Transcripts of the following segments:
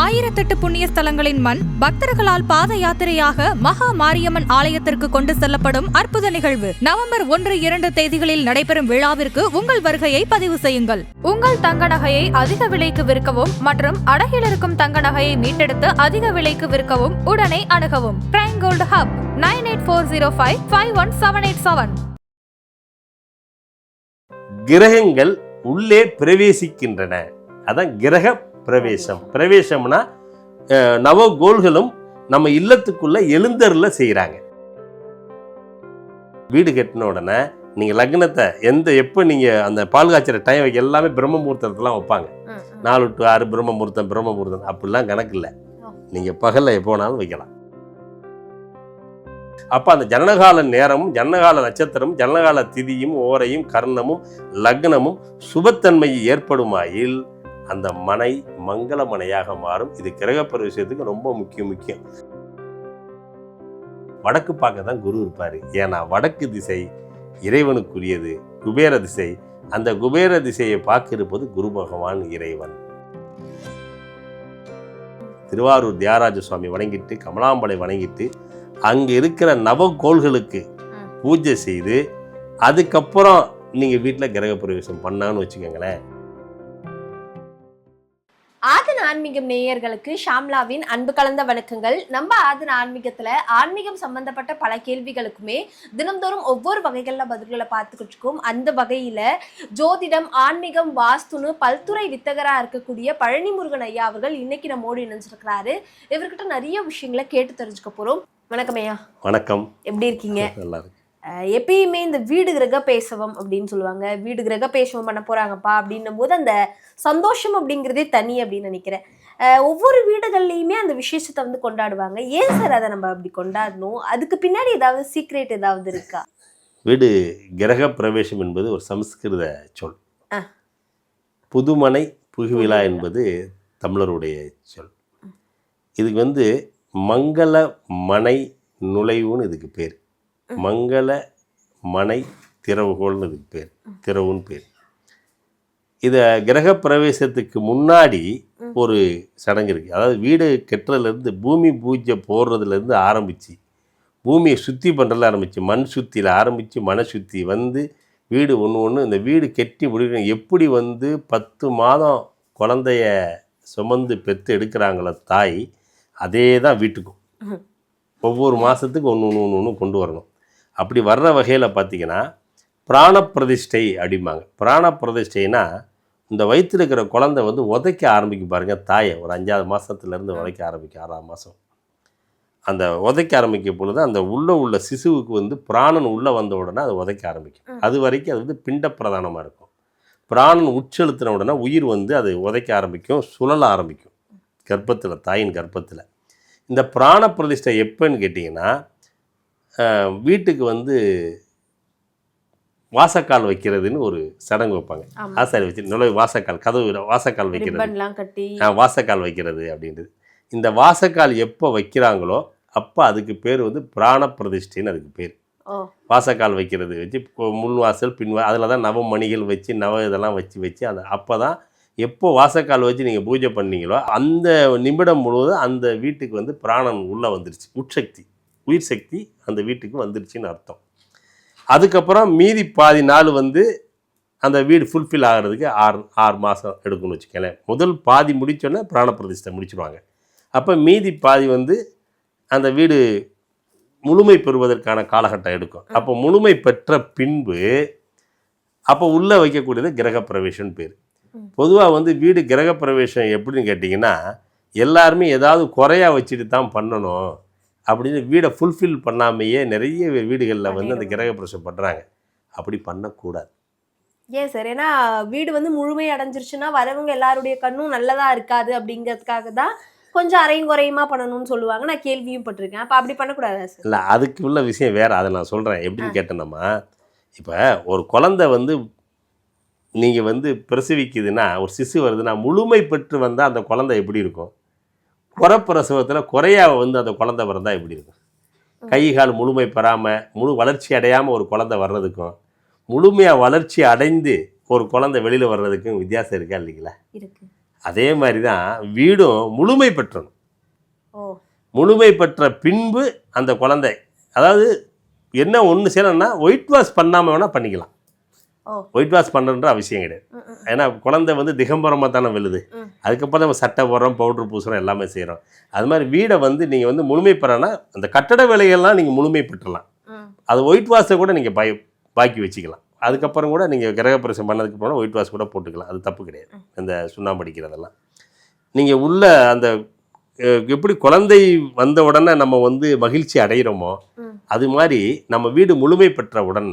ஆயிரத்தெட்டு புண்ணிய ஸ்தலங்களின் மண் பக்தர்களால் பாத யாத்திரையாக மகா மாரியம்மன் ஆலயத்திற்கு கொண்டு செல்லப்படும் அற்புத நிகழ்வு. நவம்பர் ஒன்று இரண்டு தேதிகளில் நடைபெறும் விழாவிற்கு உங்கள் வருகையை பதிவு செய்யுங்கள். உங்கள் தங்க நகையை அதிக விலைக்கு விற்கவும் மற்றும் அடகில் இருக்கும் தங்க நகையை மீட்டெடுத்து அதிக விலைக்கு விற்கவும் உடனே அணுகவும். Prime Gold Hub nine eight four zero five five one seven eight seven கிரகங்கள் உள்ளே பிரவேசிக்கின்றன. அதான் கிரக பிரவேசம். பிரவேசம்னா நவகோள்களும் நம்ம இல்லத்துக்குள்ள எழுந்தருள செய்கிறாங்க வீடு கட்டின உடனே நீங்கள் லக்னத்தை எந்த எப்போ நீங்கள் அந்த பால் காய்ச்சற டைம் எல்லாமே பிரம்ம முகூர்த்தத்துலாம் வைப்பாங்க நாலு டு ஆறு பிரம்ம முகூர்த்தம் பிரம்ம முகூர்த்தம் அப்படிலாம் கணக்கு இல்லை. நீங்கள் பகலில் எப்போ வேணாலும் வைக்கலாம். அப்போ அந்த ஜனனகால நேரமும் ஜனனகால நட்சத்திரமும் ஜனனகால திதியும் ஓரையும் கர்ணமும் லக்னமும் சுபத்தன்மை ஏற்படுமாயில் அந்த மனை மங்கள மனையாக மாறும். இது கிரகப்பர விஷயத்துக்கு ரொம்ப முக்கியம் முக்கியம். வடக்கு பார்க்க தான் குரு இருப்பார். ஏன்னா வடக்கு திசை இறைவனுக்குரியது குபேர திசை. அந்த குபேர திசையை பார்க்க இருப்பது குரு பகவான் இறைவன். திருவாரூர் தியாகராஜ சுவாமி வணங்கிட்டு கமலாம்பலை வணங்கிட்டு அங்கே இருக்கிற நவகோள்களுக்கு. பூஜை செய்து அதுக்கப்புறம் நீங்கள் வீட்டில் கிரக பிரவேசம் பண்ணான்னு வச்சுக்கோங்களேன். ஆதன் ஆன்மீகம் நேயர்களுக்கு ஷாம்லாவின் அன்பு கலந்த வணக்கங்கள். நம்ம ஆதன் ஆன்மீகத்துல ஆன்மீகம் சம்பந்தப்பட்ட பல கேள்விகளுக்குமே தினம்தோறும் ஒவ்வொரு வகைகள்ல பதில்களை பார்த்துக்கிட்டு இருக்கோம். அந்த வகையில ஜோதிடம் ஆன்மீகம் வாஸ்துன்னு பல்துறை வித்தகரா இருக்கக்கூடிய பழனி முருகன் ஐயா அவர்கள் இன்னைக்கு நம்மோடு இணைஞ்சிருக்கிறாரு. இவர்கிட்ட நிறைய விஷயங்களை கேட்டு தெரிஞ்சுக்க போறோம். வணக்கம் ஐயா. வணக்கம். எப்படி இருக்கீங்க? நல்லா இருக்கு எப்பயுமே இந்த வீடு கிரக பேசவம் அப்படின்னு சொல்லுவாங்க. வீடு கிரக பேசவம் பண்ண போறாங்கப்பா அப்படின்னும் போது அந்த சந்தோஷம் அப்படிங்கிறதே தனி அப்படின்னு நினைக்கிறேன். ஒவ்வொரு வீடுகள்லையுமே அந்த விசேஷத்தை வந்து கொண்டாடுவாங்க. ஏன் சார் அதை நம்ம அப்படி கொண்டாடணும்? அதுக்கு பின்னாடி ஏதாவது சீக்ரெட் ஏதாவது இருக்கா? வீடு கிரக பிரவேசம் என்பது ஒரு சமஸ்கிருத சொல். புதுமனை புகுவிழா. என்பது தமிழருடைய சொல். இதுக்கு வந்து மங்கள மனை நுழைவுன்னு இதுக்கு பேர். மங்கள மனை திறவுகோள்னு இதுக்கு பேர். திறவுன்னு பேர். இதை கிரக பிரவேசத்துக்கு முன்னாடி ஒரு சடங்கு இருக்குது அதாவது வீடு கெட்டுறதுலேருந்து பூமி பூஜை போடுறதுலேருந்து ஆரம்பித்து பூமியை சுற்றி பண்ணுறதுல ஆரம்பித்து மண் சுத்தியில் ஆரம்பித்து மன சுத்தி வந்து வீடு ஒன்று ஒன்று இந்த வீடு கெட்டி முடிக்கணும் எப்படி வந்து பத்து மாதம் குழந்தைய சுமந்து பெற்று எடுக்கிறாங்களோ தாய் அதே தான் வீட்டுக்கும். ஒவ்வொரு மாதத்துக்கு ஒன்று ஒன்று ஒன்று ஒன்று கொண்டு வரணும். அப்படி வர்ற வகையில் பார்த்தீங்கன்னா பிராணப்பிரதிஷ்டை அப்படிம்பாங்க. பிராணப்பிரதிஷ்டைனா இந்த வயித்துல இருக்கிற குழந்தை வந்து உதைக்க ஆரம்பிக்கும் பாருங்க தாயை. ஒரு அஞ்சாவது மாதத்துலேருந்து உதைக்க ஆரம்பிக்கும் ஆறாம் மாதம் அந்த உதைக்க ஆரம்பிக்கும் பொழுது அந்த உள்ளே உள்ள சிசுவுக்கு வந்து பிராணன் உள்ளே வந்த உடனே அது உதைக்க ஆரம்பிக்கும். அது வரைக்கும் அது வந்து பிண்ட பிரதானமாக இருக்கும். பிராணன் உட்செலுத்தின உடனே உயிர் வந்து அது உதைக்க ஆரம்பிக்கும் சுழல ஆரம்பிக்கும். கர்ப்பத்தில் தாயின் கர்ப்பத்தில். இந்த பிராண பிரதிஷ்டை எப்போன்னு கேட்டிங்கன்னா வீட்டுக்கு வந்து வாசக்கால் வைக்கிறதுன்னு ஒரு சடங்கு வைப்பாங்க. ஆசாரி வச்சு நுழைவு வாசக்கால் கதவு வாசக்கால் வைக்கிறது. வாசக்கால் வைக்கிறது அப்படின்றது. இந்த வாசக்கால் எப்போ வைக்கிறாங்களோ அப்போ அதுக்கு பேர் வந்து பிராண பிரதிஷ்டைன்னு அதுக்கு பேர். வாசக்கால் வைக்கிறது வச்சு முன் வாசல் பின் அதில் தான் நவ மணிகள் வச்சு நவ இதெல்லாம் வச்சு வச்சு அந்த அப்போ தான் எப்போ வாசக்கால் வச்சு நீங்கள் பூஜை பண்ணீங்களோ அந்த நிமிடம் முழுவதும் அந்த வீட்டுக்கு வந்து பிராணன் உள்ளே வந்துருச்சு உட்சக்தி. உயிர் சக்தி அந்த வீட்டுக்கு வந்துருச்சுன்னு அர்த்தம். அதுக்கப்புறம் மீதி பாதி நாள் வந்து அந்த வீடு ஃபுல்ஃபில் ஆகிறதுக்கு ஆறு ஆறு மாதம் எடுக்கும்னு வச்சுக்கலேன் முதல் பாதி முடிச்சோன்னே பிராண பிரதிஷ்டை முடிச்சிருவாங்க. அப்போ மீதி பாதி வந்து அந்த வீடு முழுமை பெறுவதற்கான காலகட்டம் எடுக்கும். அப்போ முழுமை பெற்ற பின்பு அப்போ உள்ளே வைக்கக்கூடியது கிரக பிரவேசம்னு பேர். பொதுவாக வந்து வீடு கிரக பிரவேசம் எப்படின்னு கேட்டிங்கன்னா எல்லாருமே ஏதாவது குறையா வச்சுட்டு தான் பண்ணணும். அப்படின்னு வீடை ஃபுல்ஃபில் பண்ணாமையே நிறைய வீடுகளில் வந்து அந்த கிரக பிரவேசம் பண்ணுறாங்க அப்படி பண்ணக்கூடாது. ஏன் சார்? ஏன்னா வீடு வந்து முழுமை அடைஞ்சிருச்சுன்னா வரவங்க எல்லாருடைய கண்ணும் நல்லதா இருக்காது அப்படிங்கிறதுக்காக தான் கொஞ்சம் அரையும் குறையுமா பண்ணணும்னு சொல்லுவாங்க. நான் கேள்வியும் பட்டிருக்கேன். அப்ப அப்படி பண்ணக்கூடாதா சார்? இல்லை அதுக்கு உள்ள விஷயம் வேறு. அதை நான் சொல்கிறேன் எப்படின்னு கேட்டேன்னம்மா இப்போ ஒரு குழந்தை வந்து நீங்கள் வந்து பிரசவிக்குதுன்னா ஒரு சிசு வருதுன்னா முழுமை பெற்று வந்தால் அந்த குழந்தை எப்படி இருக்கும்? குறப்பிரசவத்தில் குறையா வந்து அந்த குழந்தை பிறந்தா எப்படி இருக்கும்? கை கால் முழுமை பெறாமல் முழு வளர்ச்சி அடையாமல் ஒரு குழந்தை வர்றதுக்கும் முழுமையாக வளர்ச்சி அடைந்து ஒரு குழந்தை வெளியில் வர்றதுக்கும் வித்தியாசம் இருக்கா இல்லைங்களா? அதே மாதிரி தான் வீடும் முழுமை பெற்றணும். முழுமை பெற்ற பின்பு அந்த குழந்தை அதாவது என்ன ஒன்று செய்யணும்னா ஒயிட் வாஷ் பண்ணாமல் வேணால் பண்ணிக்கலாம். ஒயிட் வாஷ் பண்ணுன்ற அவசியம் கிடையாது. ஏன்னா குழந்தை வந்து திகம்பரமாக தானே விழுது. அதுக்கப்புறம் நம்ம சட்டை போடுறோம் பவுட்ரு பூசுகிறோம் எல்லாமே செய்கிறோம் அது மாதிரி வீடை வந்து நீங்கள் வந்து முழுமை பெறனா அந்த கட்டட வேலைகள்லாம் நீங்கள் முழுமை பெற்றலாம். அது ஒயிட் வாஷை கூட நீங்கள் பாய் பாக்கி வச்சுக்கலாம். அதுக்கப்புறம் கூட நீங்கள் கிரகப்பிரசம் பண்ணதுக்கு அப்புறம் ஒயிட் வாஷ் கூட போட்டுக்கலாம். அது தப்பு கிடையாது. இந்த சுண்ணாம்பு அடிக்கிறதெல்லாம். நீங்கள் உள்ள அந்த எப்படி குழந்தை வந்த உடனே நம்ம வந்து மகிழ்ச்சி அடைகிறோமோ. அது மாதிரி நம்ம வீடு முழுமை பெற்றவுடன்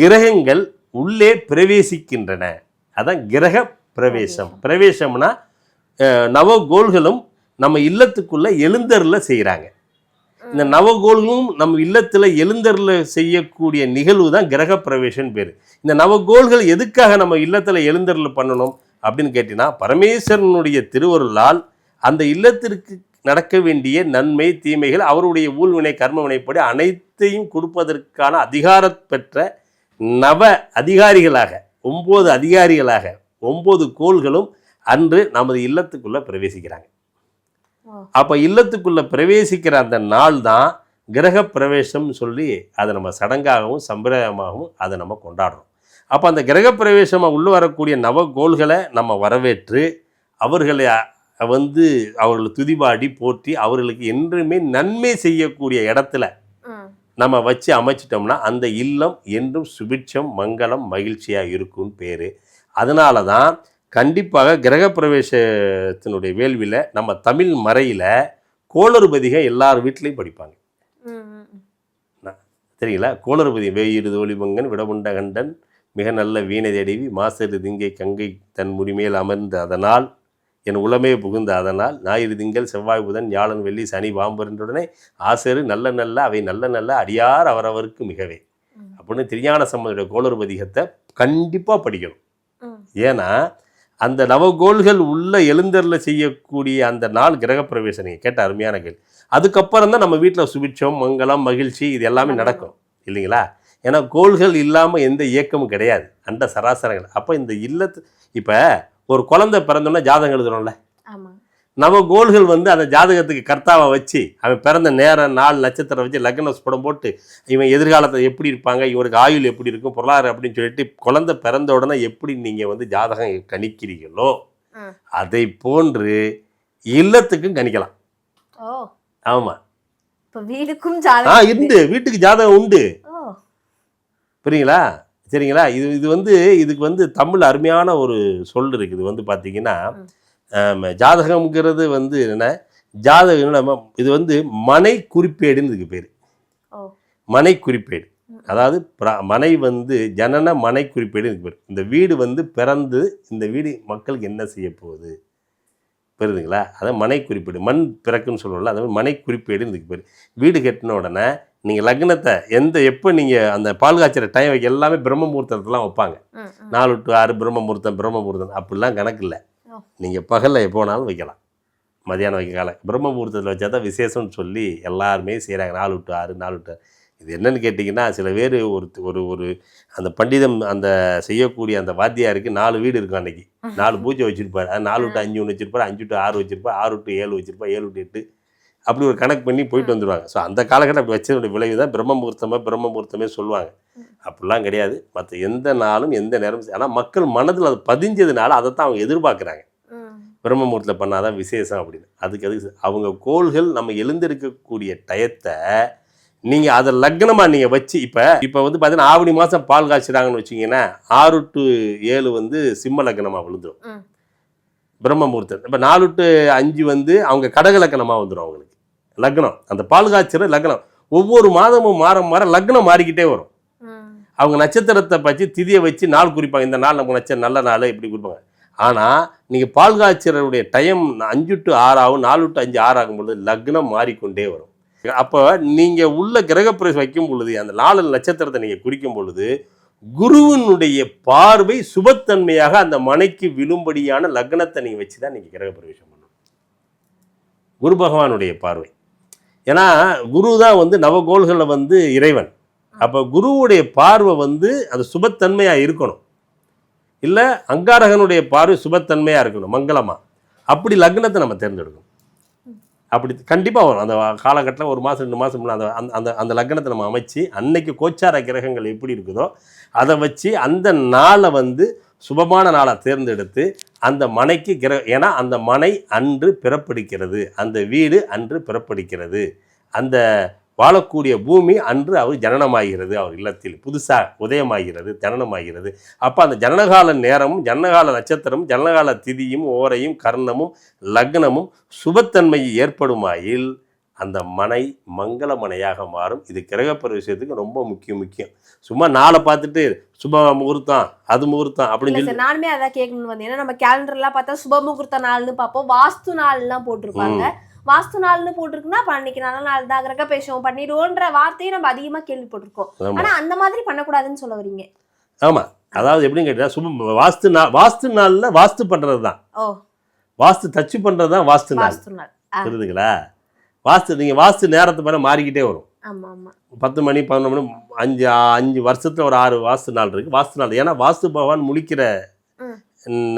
கிரகங்கள் உள்ளே பிரவேசிக்கின்றன. அதான் கிரக பிரவேசம். பிரவேசம்னா நவகோள்களும் நம்ம இல்லத்துக்குள்ள எழுந்தருள செய்கிறாங்க இந்த நவகோள்களும் நம்ம இல்லத்தில் எழுந்தருள செய்யக்கூடிய நிகழ்வு தான் கிரக பிரவேசம் பேர். இந்த நவகோள்கள் எதுக்காக நம்ம இல்லத்தில் எழுந்தருள பண்ணணும் அப்படின்னு கேட்டிங்கன்னா பரமேஸ்வரனுடைய திருவருளால் அந்த இல்லத்திற்கு நடக்க வேண்டிய நன்மை தீமைகள் அவருடைய ஊழ்வினை கர்மவினைப்படி அனைத்தையும் கொடுப்பதற்கான அதிகாரம் பெற்ற நவ அதிகாரிகளாக ஒம்பது அதிகாரிகளாக ஒம்பது கோள்களும் அன்று நமது இல்லத்துக்குள்ள பிரவேசிக்கிறாங்க. அப்போ இல்லத்துக்குள்ள பிரவேசிக்கிற அந்த நாள் தான் கிரக பிரவேசம்னு சொல்லி அதை நம்ம சடங்காகவும் சம்பிரதாயமாகவும் அதை நம்ம கொண்டாடுறோம் அப்போ அந்த கிரக பிரவேசமாக உள்ள வரக்கூடிய நவகோள்களை நம்ம வரவேற்று அவர்களை வந்து அவர்களை துதிபாடி போற்றி அவர்களுக்கு என்றுமே நன்மை செய்யக்கூடிய இடத்துல. நம்ம வச்சு அமைச்சிட்டோம்னா அந்த இல்லம் என்றும் சுபிட்சம் மங்களம் மகிழ்ச்சியாக இருக்கும்னு பேர். அதனால தான் கண்டிப்பாக கிரகப்பிரவேசத்தினுடைய வேள்வியில் நம்ம தமிழ் மறையில் கோளறுபதிகை எல்லார் வீட்லேயும் படிப்பாங்க. சரிங்களா கோளறுபதி வேயிரு தோழிமங்கன் விடமுண்ட கண்டன் மிக நல்ல வீணை தேடிவி மாசரு திங்கை கங்கை தன் முடிமேல் அமர்ந்த அதனால் என் உளமே புகுந்த அதனால் ஞாயிறு திங்கள் செவ்வாய் புதன் வியாழன் வெள்ளி சனி பாம்புரண்டுடனே ஆசரு நல்ல நல்ல அவை நல்ல நல்ல அடியார் அவரவருக்கு மிகவே. அப்படின்னு திருஞான சம்பந்தருடைய கோளறுபதிகத்தை கண்டிப்பாக படிக்கணும். ஏன்னா அந்த நவகோள்கள் உள்ள எழுந்தரில் செய்யக்கூடிய அந்த நாள் கிரகப்பிரவேசம் நீங்கள் கேட்ட அருமையான கேள்வி. அதுக்கப்புறம் தான் நம்ம வீட்டில் சுபிட்சம் மங்களம் மகிழ்ச்சி இது எல்லாமே நடக்கும். இல்லைங்களா? ஏன்னா கோள்கள் இல்லாமல் எந்த இயக்கமும் கிடையாது. அண்ட சராசரங்கள். அப்போ இந்த இல்லத்து இப்போ ஒரு குழந்தை பிறந்தோன்னா ஜாதகம் எழுதுறோம்ல. ஆமா. நவ கோள்கள் வந்து அந்த ஜாதகத்துக்கு கர்த்தாவை வச்சு அவன் பிறந்த நேரம் நாள் நட்சத்திரம் வச்சு லக்ன படம் போட்டு இவன் எதிர்காலத்தில் எப்படி இருப்பாங்க இவனுக்கு ஆயுள் எப்படி இருக்கும் பொருளாதாரம் அப்படின்னு சொல்லிட்டு குழந்தை பிறந்த உடனே எப்படி நீங்கள் வந்து ஜாதகம் கணிக்கிறீங்களோ. அதை போன்று இல்லத்துக்கும் கணிக்கலாம். ஆமாம் ஆ ஜாதகம் உண்டு வீட்டுக்கு ஜாதகம் உண்டு. புரியுங்களா? சரிங்களா? இது இது வந்து இதுக்கு வந்து தமிழ் அருமையான ஒரு சொல் இருக்குது. வந்து பார்த்தீங்கன்னா ஜாதகம்ங்கிறது வந்து என்ன? ஜாதகம் இது வந்து மனை குறிப்பேடுன்னு இதுக்கு பேர். மனை குறிப்பேடு. அதாவது மனை வந்து ஜனன மனை குறிப்பேடு இதுக்கு பேர். இந்த வீடு வந்து பிறந்து இந்த வீடு மக்களுக்கு என்ன செய்ய போகுது? புரியுதுங்களா? அதான் மனை குறிப்பேடு. மண் பிறக்குன்னு சொல்லுவோம்ல அது மாதிரி மனை குறிப்பேடுன்னு இதுக்கு பேர். வீடு கட்டின உடனே நீங்கள் லக்னத்தை எந்த எப்போ நீங்கள் அந்த பால் காய்ச்சற டைம் வைக்க எல்லாமே பிரம்ம முகூர்த்தத்துலாம் வைப்பாங்க. நாலு டு ஆறு பிரம்ம முகூர்த்தம் பிரம்ம முகூர்த்தம் அப்படிலாம் கணக்கு இல்லை. நீங்கள் பகலில் எப்போ வேணாலும் வைக்கலாம். மதியானம் வைக்க காலை. பிரம்ம முகூர்த்தத்தில் வச்சா தான் விசேஷம்னு சொல்லி எல்லாருமே செய்கிறாங்க நாலு டு ஆறு நாலு டு. இது என்னன்னு கேட்டிங்கன்னா சில பேர் ஒரு ஒரு ஒரு அந்த பண்டிதம் அந்த செய்யக்கூடிய அந்த வாத்தியாருக்கு நாலு வீடு இருக்கும் அன்னைக்கு. நாலு பூஜை வச்சுருப்பார். அது நாலு டு அஞ்சு ஒன்று வச்சிருப்பார் அஞ்சு டு ஆறு வச்சிருப்பார் ஆறு டு ஏழு வச்சிருப்பார் ஏழு டு எட்டு அப்படி ஒரு கணக்கு பண்ணி போயிட்டு வந்துடுவாங்க ஸோ அந்த காலகட்டம் அப்படி வச்சதோட விளைவு தான் பிரம்ம முகூர்த்தமாக பிரம்ம முகூர்த்தமே சொல்லுவாங்க. அப்படிலாம் கிடையாது. மற்ற எந்த நாளும் எந்த நேரம் ஆனால் மக்கள் மனதில் அது பதிஞ்சதுனால அதை தான் அவங்க எதிர்பார்க்குறாங்க. பிரம்ம முகூர்த்தத்தில் பண்ணாதான் விசேஷம் அப்படின்னு. அதுக்கு அதுக்கு அவங்க கோள்கள் நம்ம எழுந்திருக்கக்கூடிய டயத்தை நீங்கள் அதை லக்னமாக நீங்கள் வச்சு இப்போ இப்போ வந்து பார்த்தீங்கன்னா ஆவணி மாதம் பால் காய்ச்சுறாங்கன்னு வச்சிங்கன்னா ஆறு டு ஏழு வந்து சிம்ம லக்னமாக விழுந்துடும். பிரம்ம முகூர்த்தம். இப்போ நாலு டு அஞ்சு வந்து அவங்க கடக லக்னமாக வந்துடும் அவங்களுக்கு. லக்னம். அந்த பால் காய்ச்சற லக்னம். ஒவ்வொரு மாதமும் மாற மாற லக்னம் மாறிக்கிட்டே வரும். அவங்க நட்சத்திரத்தை பற்றி திதியை வச்சு நாள் குறிப்பாங்க. இந்த நாள் நமக்கு நட்சத்திரம் நல்ல நாள் இப்படி குறிப்பாங்க. ஆனால் நீங்கள் பால் காய்ச்சலுடைய டைம் அஞ்சு டு ஆறு ஆகும். நாலு டு அஞ்சு ஆறு ஆகும் பொழுது லக்னம் மாறிக்கொண்டே வரும். அப்போ நீங்கள் உள்ள கிரகப்பிரவேசம் வைக்கும் பொழுது அந்த நாலு நட்சத்திரத்தை நீங்கள் குறிக்கும் பொழுது குருவினுடைய பார்வை சுபத்தன்மையாக அந்த மனைக்கு விழும்படியான லக்னத்தை நீங்கள் வச்சு தான் நீங்கள் கிரகப்பிரவேசம் பண்ணணும். குரு பகவானுடைய பார்வை. ஏன்னா குரு தான் வந்து நவகோள்களில் வந்து இறைவன். அப்போ குருவுடைய பார்வை வந்து அது சுபத்தன்மையாக இருக்கணும். இல்லை அங்காரகனுடைய பார்வை சுபத்தன்மையாக இருக்கணும் மங்களமா. அப்படி லக்னத்தை நம்ம தேர்ந்தெடுக்கணும். அப்படி கண்டிப்பாக வரும். அந்த காலகட்டத்தில் ஒரு மாதம் ரெண்டு மாதம் அந்த அந்த- அந்த அந்த லக்னத்தை நம்ம அமைச்சு அன்னைக்கு கோச்சார கிரகங்கள் எப்படி இருக்குதோ அதை வச்சு அந்த நாளை வந்து சுபமான நாளை தேர்ந்தெடுத்து அந்த மனைக்கு கிர ஏன்னா அந்த மனை அன்று பிறப்பிடிக்கிறது. அந்த வீடு அன்று பிறப்பிடிக்கிறது. அந்த வாழக்கூடிய பூமி அன்று அவர் ஜனனமாகிறது. அவர் இல்லத்தில் புதுசாக உதயமாகிறது ஜனனமாகிறது. அப்போ அந்த ஜனனகால நேரமும் ஜனனகால நட்சத்திரமும் ஜனனகால திதியும் ஓரையும் கர்ணமும் லக்னமும் சுபத்தன்மை ஏற்படுமாயில்? அந்த மனை மங்கள மனையாக மாறும். இது கிரகப்பிரவேசத்துக்கு ரொம்ப முக்கியம் முக்கியம். சும்மா நாளை பார்த்துட்டு சுப முகூர்த்தம் அது முகூர்த்தம் அப்படின்னு சொல்லி நானுமே அதான் கேட்கணும்னு வந்தேன். ஏன்னா நம்ம கேலண்டர்லாம் பார்த்தா சுப முகூர்த்த நாள்னு பார்ப்போம். வாஸ்து நாள்லாம் போட்டிருப்பாங்க. வாஸ்து நாள்னு போட்டிருக்குன்னா அப்ப அன்னைக்கு நல்ல நாள் தான். கிரக பேசுவோம் பண்ணிடுவோன்ற வார்த்தையை நம்ம அதிகமா கேள்விப்பட்டிருக்கோம். ஆமா. ஆனா அந்த மாதிரி பண்ணக்கூடாதுன்னு சொல்ல வரீங்க. ஆமாம் அதாவது எப்படின்னு கேட்டீங்கன்னா சுப வாஸ்து நாள் வாஸ்து நாளில் வாஸ்து பண்ணுறது தான் ஓ. வாஸ்து தச்சு பண்ணுறது தான் வாஸ்து நாள். வாஸ்து நாள். ஆ, புரியுதுங்களா? வாஸ்து நீங்கள் வாஸ்து நேரத்தை மேலே மாறிக்கிட்டே வரும். பத்து மணி பதினொன்று மணி அஞ்சு அஞ்சு வருஷத்தில் ஒரு ஆறு வாஸ்து நாள் இருக்குது வாஸ்து நாள். ஏன்னா வாஸ்து பகவான் முழிக்கிற.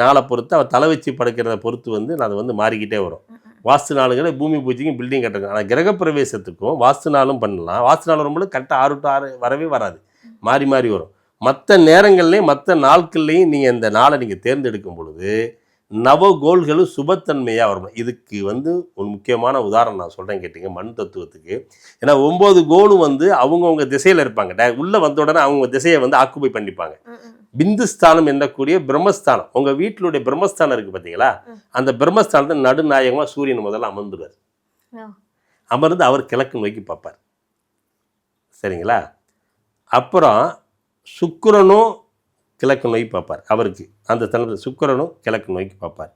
நாளை பொறுத்து அவர் தலை வச்சு படுக்கிறத பொறுத்து வந்து அது வந்து மாறிக்கிட்டே வரும். வாஸ்து நாளுங்கிற பூமி பூஜைக்கும் பில்டிங் கட்டுறதுக்கும். ஆனால் கிரகப்பிரவேசத்துக்கும் வாஸ்து நாளும் பண்ணலாம். வாஸ்து நாள் வரும்போது கரெக்டாக ஆறு டு ஆறு வரவே வராது. மாறி மாறி வரும். மற்ற நேரங்கள்லையும் மற்ற நாட்கள்லையும் நீங்கள் இந்த நாளை நீங்கள் தேர்ந்தெடுக்கும் பொழுது நவகோள்களும் சுபத்தன்மையாக வரும். இதுக்கு வந்து ஒரு முக்கியமான உதாரணம் நான் சொல்கிறேன் கேட்டிங்க மண் தத்துவத்துக்கு. ஏன்னா ஒம்பது கோலும் வந்து அவங்கவுங்க திசையில் இருப்பாங்க. டே உள்ளே வந்த உடனே அவங்க திசையை வந்து ஆக்குபை பண்ணிப்பாங்க. பிந்துஸ்தானம் என்னக்கூடிய பிரம்மஸ்தானம். உங்கள் வீட்டிலுடைய பிரம்மஸ்தானம் இருக்குது பார்த்தீங்களா. அந்த பிரம்மஸ்தானத்தை நடுநாயகமாக சூரியன் முதல்ல அமர்ந்துடுவார். அமர்ந்து அவர் கிழக்கு நோக்கி பார்ப்பார். சரிங்களா? அப்புறம் சுக்கிரனும் கிழக்கு நோக்கி பார்ப்பார். அவருக்கு அந்த தளத்தில் சுக்கிரனும் கிழக்கு நோக்கி பார்ப்பார்.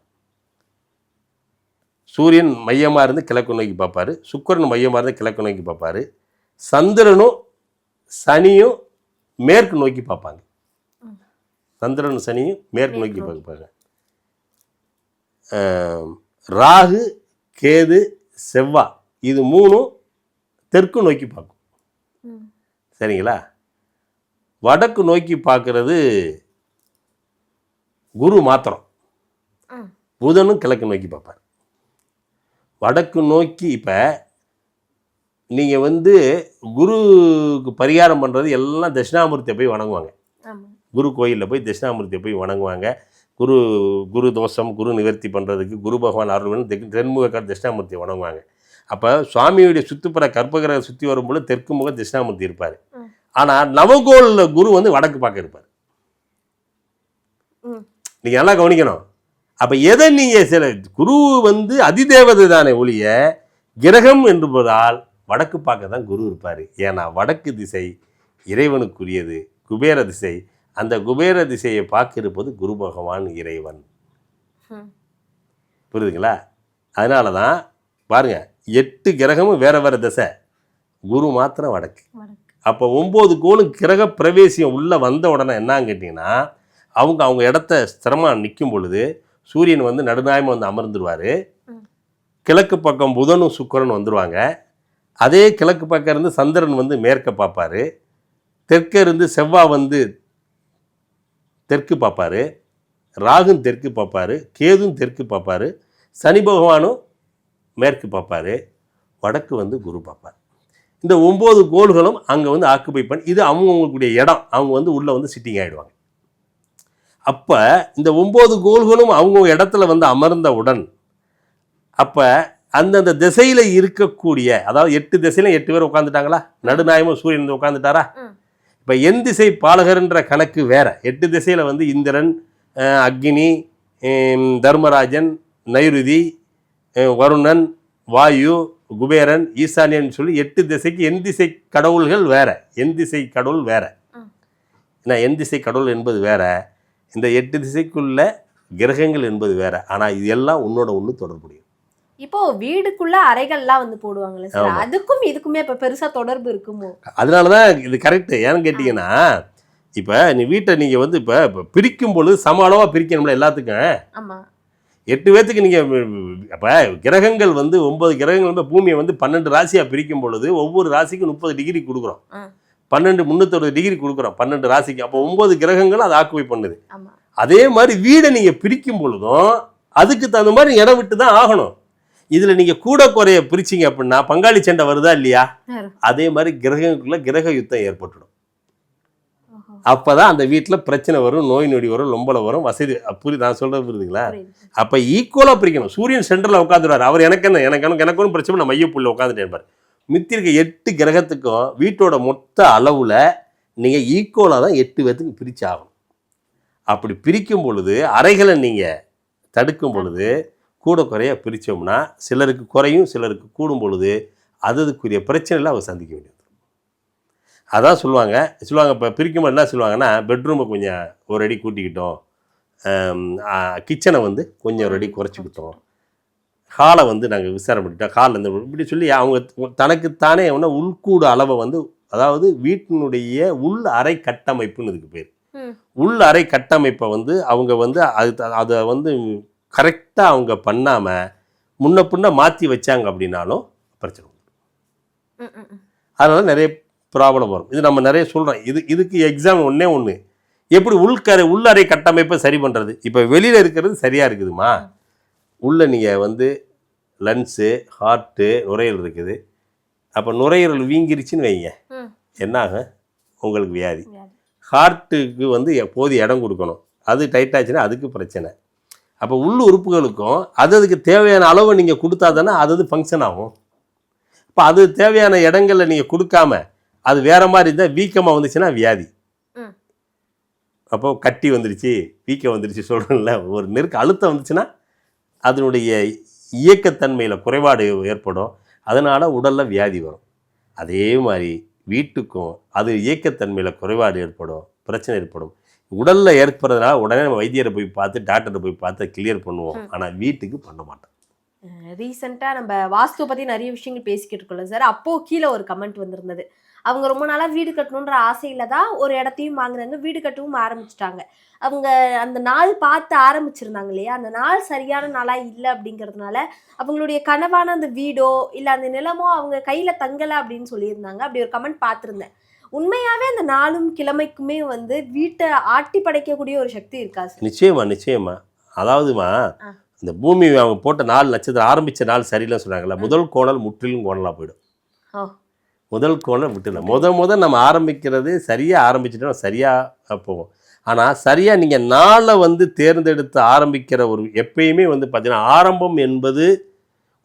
சூரியன் மையமாக இருந்து கிழக்கு நோக்கி பார்ப்பாரு. சுக்கிரன் மையமாக இருந்து கிழக்கு நோக்கி பார்ப்பாரு. சந்திரனும் சனியும் மேற்கு நோக்கி பார்ப்பாங்க. ம். சந்திரனும் சனியும் மேற்கு நோக்கி. பார்ப்பாங்க. ராகு கேது செவ்வாய் இது மூணும் தெற்கு நோக்கி பார்க்கும். சரிங்களா? வடக்கு நோக்கி பார்க்கறது குரு மாத்திரம். புதனும் கிழக்கு நோக்கி பார்ப்பார். வடக்கு நோக்கி இப்போ நீங்கள் வந்து குருவுக்கு பரிகாரம் பண்ணுறது எல்லாம் தட்சிணாமூர்த்தியை போய் வணங்குவாங்க. குரு கோயிலில் போய் தட்சிணாமூர்த்தியை போய் வணங்குவாங்க. குரு குரு தோஷம் குரு நிவர்த்தி பண்ணுறதுக்கு குரு பகவான் அருள் வேணும். தெற்கு தென்முக தட்சிணாமூர்த்தியை வணங்குவாங்க. அப்போ சுவாமியுடைய சுற்றுப்புற கற்பகிரக சுற்றி வரும்போது தெற்கு முக தட்சிணாமூர்த்தி இருப்பார். ஆனால் நவகோளில் குரு வந்து வடக்கு பார்க்க இருப்பார். நீங்கள் நல்லா கவனிக்கணும். அப்போ எதை நீங்கள் சில குரு வந்து அதிதேவதை தானே ஒழிய கிரகம் என்பதால் வடக்கு பார்க்க தான் குரு இருப்பார். ஏன்னா வடக்கு திசை இறைவனுக்குரியது குபேர திசை. அந்த குபேர திசையை பார்க்க இருப்பது குரு பகவான் இறைவன். புரியுதுங்களா? அதனால தான் பாருங்க எட்டு கிரகமும் வேற வேற திசை. குரு மாத்திரம் வடக்கு. அப்போ ஒம்பது கோளும் கிரக பிரவேசியம் உள்ளே வந்த உடனே என்னன்னு கேட்டிங்கன்னா அவங்க அவங்க இடத்த ஸ்திரமாக நிற்கும் பொழுது சூரியன் வந்து நடுநாயமாக வந்து அமர்ந்துருவார். கிழக்கு பக்கம் புதனும் சுக்கிரனும் வந்துருவாங்க. அதே கிழக்கு பக்கம் இருந்து சந்திரன் வந்து மேற்க பார்ப்பாரு. தெற்க இருந்து செவ்வாய் வந்து தெற்கு பார்ப்பாரு. ராகுன் தெற்கு பார்ப்பாரு. கேதும் தெற்கு பார்ப்பாரு. சனி பகவானும் மேற்கு பார்ப்பாரு. வடக்கு வந்து குரு பார்ப்பார். இந்த ஒம்பது கோள்களும் அங்கே வந்து ஆக்குபை பண்ணி இது அவங்கவுங்களுடைய இடம். அவங்க வந்து உள்ளே வந்து சிட்டிங் ஆகிடுவாங்க அப்போ இந்த ஒம்பது கோள்களும் அவங்க இடத்துல வந்து அமர்ந்தவுடன் அப்போ அந்தந்த திசையில் இருக்கக்கூடிய அதாவது எட்டு திசையில எட்டு பேர் உட்காந்துட்டாங்களா நடுநாயகமும் சூரியன் வந்து உட்காந்துட்டாரா. இப்போ என் திசை பாலகர்ன்ற கணக்கு வேற. எட்டு திசையில் வந்து இந்திரன் அக்னி தர்மராஜன் நைருதி வருணன் வாயு குபேரன் ஈசானியன் சொல்லி எட்டு திசைக்கு என் திசை கடவுள்கள் வேற. என் திசை கடவுள் வேற. ஏன்னா என் திசை கடவுள் என்பது வேற. இந்த எட்டு திசைக்குள்ள கிரகங்கள் என்பது வேற. ஆனால் இது எல்லாம் உன்னோட ஒன்று தொடர்புடையது. இப்போ வீடுக்குள்ள அறைகள்லாம் வந்து போடுவாங்கல்ல சார். அதுக்கும் இதுக்குமே இப்ப பெருசா தொடர்பு இருக்குமோ? அதனால தான் இது கரெக்டு ஏன்னு கேட்டிங்கன்னா இப்போ நீ வீட்டை நீங்கள் வந்து இப்போ பிரிக்கும் பொழுது சம அளவாக பிரிக்கணும்ல எல்லாத்துக்கும். ஆமா. எட்டு பேர்த்துக்கு நீங்கள் அப்போ கிரகங்கள் வந்து ஒன்பது கிரகங்கள் வந்து பூமியை வந்து பன்னெண்டு ராசியாக பிரிக்கும் பொழுது ஒவ்வொரு ராசிக்கும் முப்பது டிகிரி கொடுக்குறோம். பன்னெண்டு முந்நூற்றறுபது டிகிரி கொடுக்குறோம் பன்னெண்டு ராசிக்கு. அப்போ ஒன்பது கிரகங்கள் அது ஆக்குபை பண்ணுது. அதே மாதிரி வீடை நீங்கள் பிரிக்கும் பொழுதும் அதுக்கு தகுந்த மாதிரி இடம் விட்டு தான் ஆகணும். இதில் நீங்கள் கூட குறைய பிரிச்சிங்க அப்படின்னா பங்காளி சண்டை வருதா இல்லையா. அதே மாதிரி கிரகங்களுக்குள்ள கிரக யுத்தம் ஏற்பட்டுடும். அப்பதான் அந்த வீட்டில் பிரச்சனை வரும் நோய் நொடி வரும் லொம்பல வரும் வசதி புரி நான் சொல்றது புரியுதுங்களா? புரியுது. அப்போ ஈக்குவலாக பிரிக்கணும். சூரியன் சென்டரில் உட்காந்துருவார் அவர் எனக்கு என்ன எனக்கு எனக்கு எனக்கு ஒன்றும் பிரச்சனை நான் மையப்புள்ள உட்காந்துட்டே இருப்பார் மித்தி இருக்க எட்டு கிரகத்துக்கும் வீட்டோட மொத்த அளவில் நீங்கள் ஈக்குவலாக தான் எட்டு பேர்த்துக்கு பிரிச்சு ஆகணும் அப்படி பிரிக்கும் பொழுது அறைகளை நீங்கள் தடுக்கும் பொழுது கூட குறைய பிரித்தோம்னா சிலருக்கு குறையும் சிலருக்கு கூடும் பொழுது அது அதுக்குரிய பிரச்சனைகளை அவங்க சந்திக்க வேண்டியது. அதான் சொல்லுவாங்க. சொல்லுவாங்க இப்போ பிரிக்கும்போது என்ன சொல்லுவாங்கன்னா பெட்ரூமை கொஞ்சம் ஒரு அடி கூட்டிக்கிட்டோம். கிச்சனை வந்து கொஞ்சம் ஒரு அடி குறைச்சிக்கிட்டோம். ஹாலை வந்து நாங்கள் விசாரணை பண்ணிட்டோம் ஹாலில் இருந்து இப்படி சொல்லி அவங்க தனக்குத்தானே என்ன உள்கூடு அளவை வந்து அதாவது வீட்டினுடைய உள் அறை கட்டமைப்புன்னு இதுக்கு பேர். உள் அறை கட்டமைப்பை வந்து அவங்க வந்து அது அதை வந்து கரெக்டாக அவங்க பண்ணாமல் முன்ன பின்ன மாற்றி வச்சாங்க அப்படின்னாலும் பிரச்சனை. அதனால நிறைய ப்ராப்ளம் வரும். இது நம்ம நிறைய சொல்கிறோம் இது இதுக்கு எக்ஸாம் ஒன்றே ஒன்று எப்படி உள்கரை உள்ளறை கட்டமைப்பை சரி பண்ணுறது இப்போ வெளியில் இருக்கிறது சரியாக இருக்குதுமா? உள்ளே நீங்கள் வந்து லன்ஸு ஹார்ட்டு நுரையீரல் இருக்குது. அப்போ நுரையீரல் வீங்கிருச்சுன்னு வைங்க. என்னாகும் உங்களுக்கு வியாதி. வியாதி. ஹார்ட்டுக்கு வந்து போதிய இடம் கொடுக்கணும். அது டைட் ஆச்சுன்னா அதுக்கு பிரச்சனை. அப்போ உள் உறுப்புகளுக்கும் அது அதுக்கு தேவையான அளவை நீங்கள் கொடுத்தா தானே அது அது ஃபங்க்ஷன் ஆகும். இப்போ அது தேவையான இடங்களில் நீங்கள் கொடுக்காம அது வேற மாதிரி இருந்தால் வீக்கமாக வந்துச்சுன்னா வியாதி. அப்போ கட்டி வந்துருச்சு வீக்கம் வந்துருச்சு சொல்கிறோம்ல ஒரு நெருக்க அழுத்தம் வந்துச்சுன்னா அதனுடைய இயக்கத்தன்மையில் குறைபாடு ஏற்படும். அதனால் உடலில் வியாதி வரும். அதே மாதிரி வீட்டுக்கும் அது இயக்கத்தன்மையில் குறைபாடு ஏற்படும் பிரச்சனை ஏற்படும். உடலில் ஏற்படுறதுனால உடனே நம்ம வைத்தியரை போய் பார்த்து டாக்டரை போய் பார்த்து கிளியர் பண்ணுவோம். ஆனால் வீட்டுக்கு பண்ண மாட்டோம். ரீசெண்டாக நம்ம வாஸ்து பற்றி நிறைய விஷயங்கள் பேசிக்கிட்டு இருக்கோம்ல சார். அப்போ கீழே ஒரு கமெண்ட் வந்திருந்தது. அவங்க ரொம்ப நாளாக வீடு கட்டணுன்ற ஆசையில தான் ஒரு இடத்தையும் வாங்குறாங்க வீடு கட்டவும் ஆரம்பிச்சிட்டாங்க. அவங்க அந்த நாள் பார்த்து ஆரம்பிச்சிருந்தாங்க இல்லையா? அந்த நாள் சரியான நாளா இல்லை அப்படிங்கிறதுனால அவங்களுடைய கனவான அந்த வீடோ இல்லை அந்த நிலமோ அவங்க கையில் தங்கலை அப்படின்னு சொல்லியிருந்தாங்க. அப்படி ஒரு கமெண்ட் பார்த்துருந்தேன். உண்மையாவே அந்த நாளும் கிழமைக்குமே வந்து வீட்டை ஆட்டி படைக்கக்கூடிய ஒரு சக்தி இருக்கா சார்? நிச்சயமா நிச்சயமா. அதாவதுமா. இந்த பூமி அவங்க போட்ட நாள் நட்சத்திரம் ஆரம்பித்த நாள் சரியில்லைன்னு சொன்னாங்கல்ல முதல் கோணல் முற்றிலும் கோணலாக போயிடும். முதல் கோணல் விட்டுல முத முத நம்ம ஆரம்பிக்கிறது சரியாக ஆரம்பிச்சிட்டோம் சரியாக போவோம். ஆனால் சரியாக நீங்கள் நாளை வந்து தேர்ந்தெடுத்து ஆரம்பிக்கிற ஒரு எப்பயுமே வந்து பார்த்தீங்கன்னா ஆரம்பம் என்பது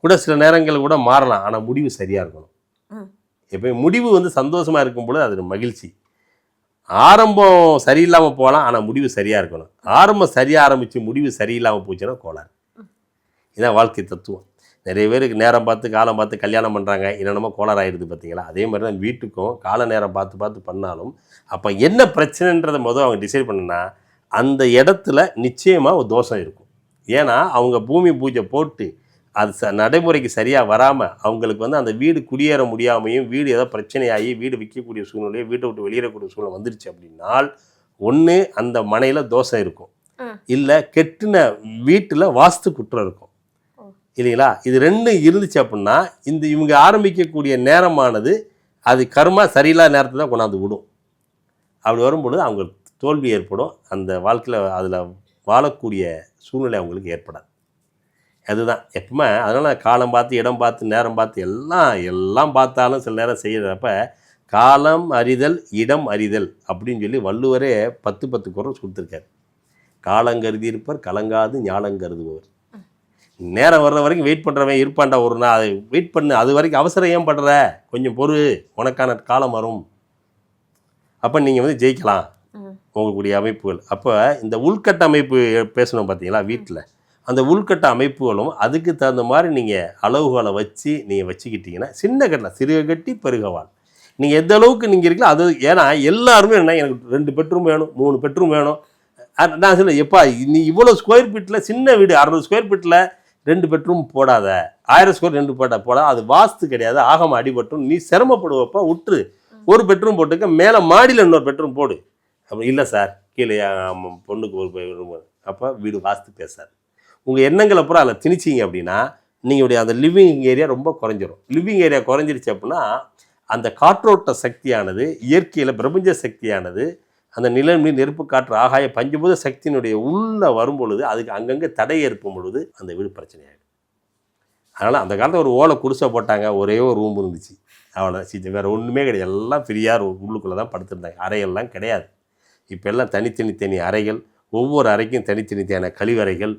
கூட சில நேரங்கள் கூட மாறலாம். ஆனால் முடிவு சரியாக இருக்கணும். எப்பயும் முடிவு வந்து சந்தோஷமாக இருக்கும் பொழுது அது மகிழ்ச்சி. ஆரம்பம் சரியில்லாமல் போகலாம் ஆனால் முடிவு சரியாக இருக்கணும். ஆரம்பம் சரியாக ஆரம்பித்து முடிவு சரியில்லாமல் போச்சுன்னா கோளாறு. இதான் வாழ்க்கை தத்துவம். நிறைய பேருக்கு நேரம் பார்த்து காலம் பார்த்து கல்யாணம் பண்ணுறாங்க என்னென்னமோ கோளாறு ஆயிடுது பார்த்தீங்களா அதே மாதிரி தான் வீட்டுக்கும் கால நேரம் பார்த்து பார்த்து பண்ணாலும் அப்போ என்ன பிரச்சனைன்றதை முதல் அவங்க டிசைட் பண்ணுனா அந்த இடத்துல நிச்சயமாக ஒரு தோஷம் இருக்கும். ஏன்னா அவங்க பூமி பூஜை போட்டு அது ச நடைமுறைக்கு சரியாக வராமல் அவங்களுக்கு வந்து அந்த வீடு குடியேற முடியாமையும் வீடு ஏதோ பிரச்சனையாகி வீடு விற்கக்கூடிய சூழ்நிலையோ வீட்டை விட்டு வெளியேறக்கூடிய சூழ்நிலை வந்துருச்சு அப்படின்னால் ஒன்று அந்த மனையில் தோஷம் இருக்கும். இல்லை கெட்டின வீட்டில் வாஸ்து குற்றம் இருக்கும். இல்லைங்களா? இது ரெண்டும் இருந்துச்சு அப்படின்னா இந்த இவங்க ஆரம்பிக்கக்கூடிய நேரமானது அது கர்மா சரியில்லாத நேரத்தை தான் கொண்டாந்து விடும். அப்படி வரும்பொழுது அவங்களுக்கு தோல்வி ஏற்படும். அந்த வாழ்க்கையில் அதில் வாழக்கூடிய சூழ்நிலை அவங்களுக்கு ஏற்படாது. அதுதான். எப்பவுமே அதனால் காலம் பார்த்து இடம் பார்த்து நேரம் பார்த்து எல்லாம் எல்லாம் பார்த்தாலும் சில நேரம் செய்கிறப்ப காலம் அறிதல் இடம் அறிதல் அப்படின்னு சொல்லி வள்ளுவரே பத்து பத்து குரல் கொடுத்துருக்காரு. காலங்கருதி இருப்பர் கலங்காது ஞாலங்கருதுபவர் நேரம் வர்ற வரைக்கும் வெயிட் பண்ணுறவன் இருப்பான்டா ஒரு நாள். அதை வெயிட் பண்ணு. அது வரைக்கும் அவசரம் ஏன் படுற கொஞ்சம் பொறு. உனக்கான காலம் வரும். அப்போ நீங்கள் வந்து ஜெயிக்கலாம். ம். உங்களுடைய அமைப்புகள். அப்போ இந்த உள்கட்டமைப்பு பேசணும் பார்த்தீங்களா வீட்டில் அந்த உள்கட்ட அமைப்புகளும் அதுக்கு தகுந்த மாதிரி நீங்கள் அளவுகளை வச்சு நீங்கள் வச்சுக்கிட்டீங்கன்னா சின்ன கட்டலாம் சிறுக கட்டி பெருகவாள் நீங்கள் எந்த அளவுக்கு நீங்கள் இருக்கீங்களோ அது ஏன்னா எல்லாருமே என்ன எனக்கு ரெண்டு பெட்ரூம் வேணும் மூணு பெட்ரூம் வேணும். நான் சொல்ல எப்பா நீ இவ்வளோ ஸ்கொயர் ஃபீட்டில் சின்ன வீடு அறுநூறு ஸ்கொயர் ஃபீட்டில் ரெண்டு பெட்ரூம் போடாத. ஆயிரம் ஸ்கொயர் ரெண்டு போட்டா போடா. அது வாஸ்து கிடையாது. ஆகம அடிபட்டும் நீ சிரமப்படுவப்ப விட்டுரு ஒரு பெட்ரூம் போட்டுக்க மேலே மாடியில் இன்னொரு பெட்ரூம் போடு. அப்படி இல்லை சார். கீழே பொண்ணுக்கு ஒரு பெட்ரூம் அப்போ வீடு வாஸ்து பேசாது. உங்கள் எண்ணங்களை பூரா அதில் திணிச்சிங்க அப்படின்னா நீங்களுடைய அந்த லிவிங் ஏரியா ரொம்ப குறைஞ்சிரும். லிவிங் ஏரியா குறைஞ்சிருச்சு அப்படின்னா அந்த காற்றோட்ட சக்தியானது இயற்கையில் பிரபஞ்ச சக்தியானது அந்த நிலம் நெருப்பு காற்று ஆகாய பஞ்சபூத சக்தியினுடைய உள்ளே வரும் பொழுது அதுக்கு அங்கங்கே தடை ஏற்படும் பொழுது அந்த வீடு பிரச்சனையாகிடும் அதனால் அந்த காலத்தில் ஒரு ஓலை குடிசை போட்டாங்க ஒரே ஒரு ரூம் இருந்துச்சு. அவ்வளோ சீச்சம் வேறு ஒன்றுமே கிடையாது. எல்லாம் ஃப்ரீயாக உள்ளுக்குள்ளே தான் படுத்திருந்தாங்க. அறையெல்லாம் கிடையாது. இப்போ எல்லாம் தனித்தனி தனி அறைகள் ஒவ்வொரு அறைக்கும் தனித்தனி தேன கழிவறைகள்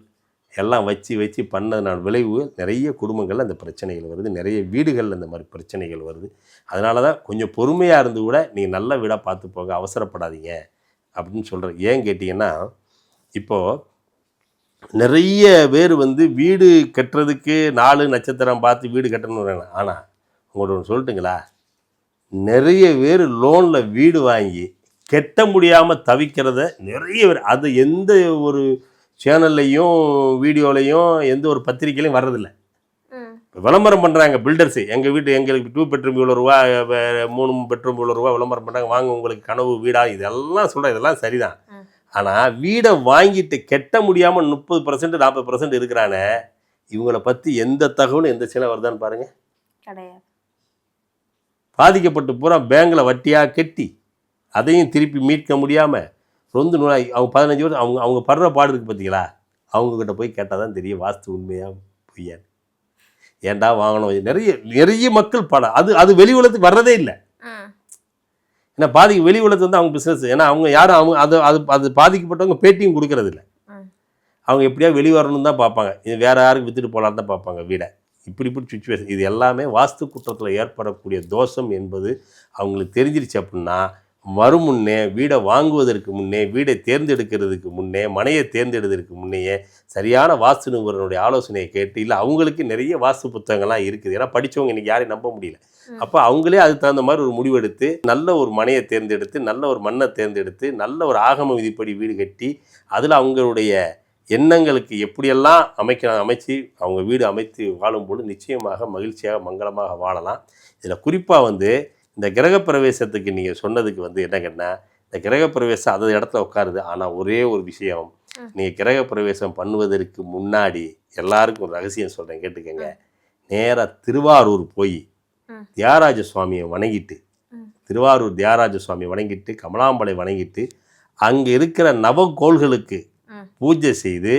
எல்லாம் வச்சு வச்சு பண்ணதுனால விளைவு நிறைய குடும்பங்களில் அந்த பிரச்சனைகள் வருது. நிறைய வீடுகளில் இந்த மாதிரி பிரச்சனைகள் வருது. அதனால தான் கொஞ்சம் பொறுமையாக இருந்து கூட நீங்கள் நல்ல வீடாக பார்த்து போங்க அவசரப்படாதீங்க அப்படின்னு சொல்கிறேன் ஏன் கேட்டிங்கன்னா இப்போது நிறைய பேர் வந்து வீடு கட்டுறதுக்கு நாலு நட்சத்திரம் பார்த்து வீடு கட்டணும்னு ஆனால் உங்கள்கிட்ட ஒன்று சொல்லட்டுங்களா? நிறைய பேர் லோனில் வீடு வாங்கி கட்ட முடியாமல் தவிக்கிறத நிறைய பேர் அது எந்த ஒரு சேனல்லையும் வீடியோலையும் எந்த ஒரு பத்திரிக்கையிலையும் வர்றதில்ல. விளம்பரம் பண்ணுறாங்க பில்டர்ஸு எங்கள் வீட்டு எங்களுக்கு டூ பெட்ரூம் இவ்வளோ ரூபா மூணு பெட்ரூம் இவ்வளோ ரூபா விளம்பரம் பண்ணுறாங்க வாங்க உங்களுக்கு கனவு வீடா? இதெல்லாம் சொல்கிறேன் இதெல்லாம் சரிதான். ஆனால் வீடை வாங்கிட்டு கெட்ட முடியாமல் முப்பது பர்சன்ட் நாற்பது பர்சன்ட் இருக்கிறானே இவங்களை பற்றி எந்த தகவலும் எந்த சேனல் வருதான்னு பாருங்கள் கிடையாது. பாதிக்கப்பட்டு பூரா பேங்கில் வட்டியாக கெட்டி அதையும் திருப்பி மீட்க முடியாமல் ரொந்து நூலாய் அவங்க பதினஞ்சு வருஷம் அவங்க அவங்க படுற பாடு இருக்கு பார்த்தீங்களா அவங்கக்கிட்ட போய் கேட்டால் தான் தெரியும் வாஸ்து உண்மையாக பொய்யான்னு. ஏன்டா வாங்கணும்? நிறைய நிறைய மக்கள் படம் அது அது வெளி உலகத்துக்கு வர்றதே இல்லை. ஏன்னா பாதிக்கு வெளி உலகத்து வந்து அவங்க பிஸ்னஸ் ஏன்னா அவங்க யாரும் அவங்க அது அது அது பாதிக்கப்பட்டவங்க பேட்டியும் கொடுக்கறது இல்ல. ம். அவங்க எப்படியா வெளி வரணும்னு தான் பார்ப்பாங்க. இது வேற யாருக்கு வித்துட்டு போகலான்னு தான் பார்ப்பாங்க வீடை. இப்படி இப்படி சுச்சுவேஷன் இது எல்லாமே வாஸ்து குற்றத்தில் ஏற்படக்கூடிய தோஷம் என்பது அவங்களுக்கு தெரிஞ்சிருச்சு அப்படின்னா வரும் முன்னே வீடை வாங்குவதற்கு முன்னே வீடை தேர்ந்தெடுக்கிறதுக்கு முன்னே மனையை தேர்ந்தெடுக்கிறதுக்கு முன்னையே சரியான வாஸ்து நிபுணருடைய ஆலோசனையை கேட்டு இல்லை அவங்களுக்கு நிறைய வாஸ்து புத்தகங்கள்லாம் இருக்குது. ஏன்னா படித்தவங்க இன்னைக்கு யாரையும் நம்ப முடியல. அப்போ அவங்களே அதுக்கு தகுந்த மாதிரி ஒரு முடிவெடுத்து நல்ல ஒரு மனையை தேர்ந்தெடுத்து நல்ல ஒரு மண்ணை தேர்ந்தெடுத்து நல்ல ஒரு ஆகம விதிப்படி வீடு கட்டி அதில் அவங்களுடைய எண்ணங்களுக்கு எப்படியெல்லாம் அமைக்க அமைச்சு அவங்க வீடு அமைத்து வாழும்போது நிச்சயமாக மகிழ்ச்சியாக மங்களமாக வாழலாம். இதில் குறிப்பாக வந்து இந்த கிரகப்பிரவேசத்துக்கு நீங்கள் சொன்னதுக்கு வந்து என்னங்கன்னா இந்த கிரகப்பிரவேசம் அது இடத்துல உட்காருது ஆனால் ஒரே ஒரு விஷயம். நீங்கள் கிரகப்பிரவேசம் பண்ணுவதற்கு முன்னாடி எல்லாருக்கும் ஒரு ரகசியம் சொல்கிறேன் கேட்டுக்கங்க நேராக திருவாரூர் போய். தியாகராஜ சுவாமியை வணங்கிட்டு. திருவாரூர் தியாகராஜ சுவாமி வணங்கிட்டு கமலாம்பளை வணங்கிட்டு அங்கே இருக்கிற நவகோள்களுக்கு. பூஜை செய்து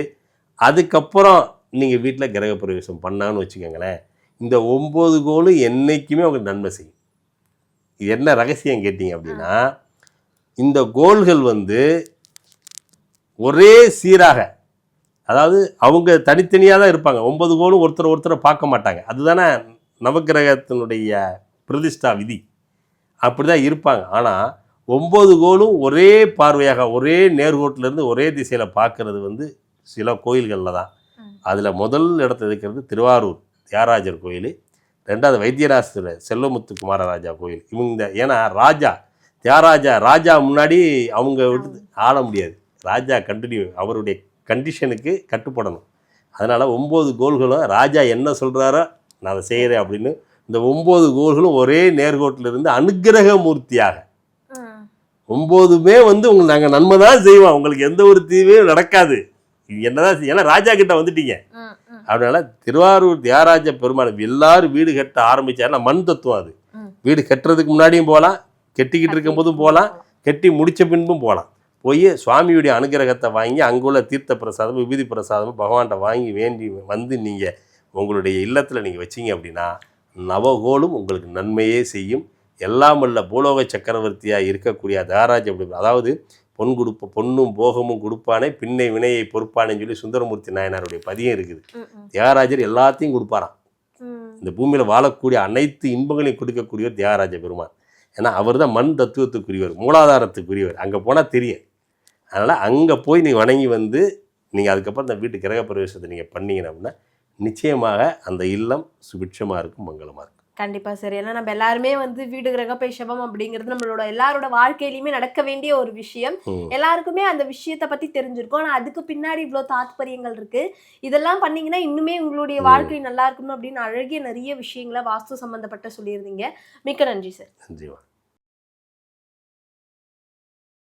அதுக்கப்புறம் நீங்கள் வீட்டில் கிரகப்பிரவேசம் பண்ணான்னு வச்சுக்கோங்களேன் இந்த ஒம்பது கோளும் என்றைக்குமே உங்களுக்கு நன்மை செய்யும் இது என்ன ரகசியம் கேட்டிங்க அப்படின்னா இந்த கோள்கள் வந்து ஒரே சீராக அதாவது அவங்க தனித்தனியாக தான் இருப்பாங்க. ஒன்பது கோளும் ஒருத்தர் ஒருத்தரை பார்க்க மாட்டாங்க. அதுதானே நவக்கிரகத்தினுடைய பிரதிஷ்டா விதி. அப்படி தான் இருப்பாங்க. ஆனால் ஒம்பது கோளும் ஒரே பார்வையாக ஒரே நேர்கோட்டிலேருந்து ஒரே திசையில் பார்க்கறது வந்து சில கோயில்களில் தான். அதில் முதல் இடத்துல இருக்கிறது திருவாரூர் தியாகராஜர் கோயில். ரெண்டாவது வைத்தியராசர் செல்வமுத்து குமாரராஜா கோயில். இவங்க ஏன்னா ராஜா தியாகராஜா ராஜா முன்னாடி அவங்க விட்டு ஆள முடியாது. ராஜா கண்டினியூ அவருடைய கண்டிஷனுக்கு கட்டுப்படணும். அதனால் ஒம்பது கோல்களும் ராஜா என்ன சொல்கிறாரோ நான் அதை செய்கிறேன் அப்படின்னு இந்த ஒம்பது கோல்களும் ஒரே நேர்கோட்டில் இருந்து அனுக்கிரக மூர்த்தியாக. ஒம்போதுமே வந்து உங்களுக்கு நாங்கள் நன்மை தான் செய்வோம். உங்களுக்கு எந்த ஒரு தீவையும் நடக்காது. என்னதான் ஏன்னா ராஜா கிட்ட வந்துட்டீங்க. அதனால திருவாரூர் தியாகராஜ பெருமாள் எல்லாரும் வீடு கட்ட ஆரம்பிச்சாருன்னா மண் தத்துவம் அது. வீடு கட்டுறதுக்கு முன்னாடியும் போகலாம் கெட்டிக்கிட்டு இருக்கும் போதும் போகலாம் கெட்டி முடிச்ச பின்பும் போகலாம் போய் சுவாமியுடைய அனுகிரகத்தை வாங்கி அங்குள்ள தீர்த்த பிரசாதம் விபூதி பிரசாதம் பகவான்கிட்ட வாங்கி வேண்டி வந்து நீங்கள் உங்களுடைய இல்லத்தில் நீங்கள் வச்சீங்க அப்படின்னா நவகோளும் உங்களுக்கு நன்மையே செய்யும். எல்லாம் வல்ல பூலோக சக்கரவர்த்தியாக இருக்கக்கூடிய தாராஜ அதாவது பொன் கொடுப்ப பொன்னும் போகமும் கொடுப்பானே பின்னை வினையை பொறுப்பானேன்னு சொல்லி சுந்தரமூர்த்தி நாயனாருடைய பதியம் இருக்குது. தியாகராஜர் எல்லாத்தையும் கொடுப்பாராம். இந்த பூமியில் வாழக்கூடிய அனைத்து இன்பங்களையும் கொடுக்கக்கூடியவர் தியாகராஜ பெருமான். ஏன்னா அவர் தான் மண் தத்துவத்துக்குரியவர் மூலாதாரத்துக்குரியவர். அங்கே போனால் தெரியும். அதனால் அங்கே போய் நீ வணங்கி வந்து நீங்கள் அதுக்கப்புறம் இந்த வீட்டு கிரக பிரவேசத்தை நீங்கள் பண்ணீங்க அப்படின்னா நிச்சயமாக அந்த இல்லம் சுபிட்சமாக இருக்கும் மங்களமாக இருக்கும். கண்டிப்பா சரி. ஏன்னா நம்ம எல்லாருமே வந்து வீடு கிரகபேஷவம் அப்படிங்கிறது நம்மளோட எல்லாரோட வாழ்க்கையிலுமே நடக்க வேண்டிய ஒரு விஷயம். எல்லாருக்குமே அந்த விஷயத்தை பத்தி தெரிஞ்சிருக்கும். ஆனா அதுக்கு பின்னாடி இவ்வளவு தாத்பரியங்கள் இருக்கு. இதெல்லாம் பண்ணீங்கன்னா இன்னுமே உங்களுடைய. வாழ்க்கை நல்லா இருக்கணும் அப்படின்னு அழகிய நிறைய விஷயங்களை வாஸ்து சம்பந்தப்பட்ட சொல்லியிருந்தீங்க. மிக்க நன்றி சார். நன்றி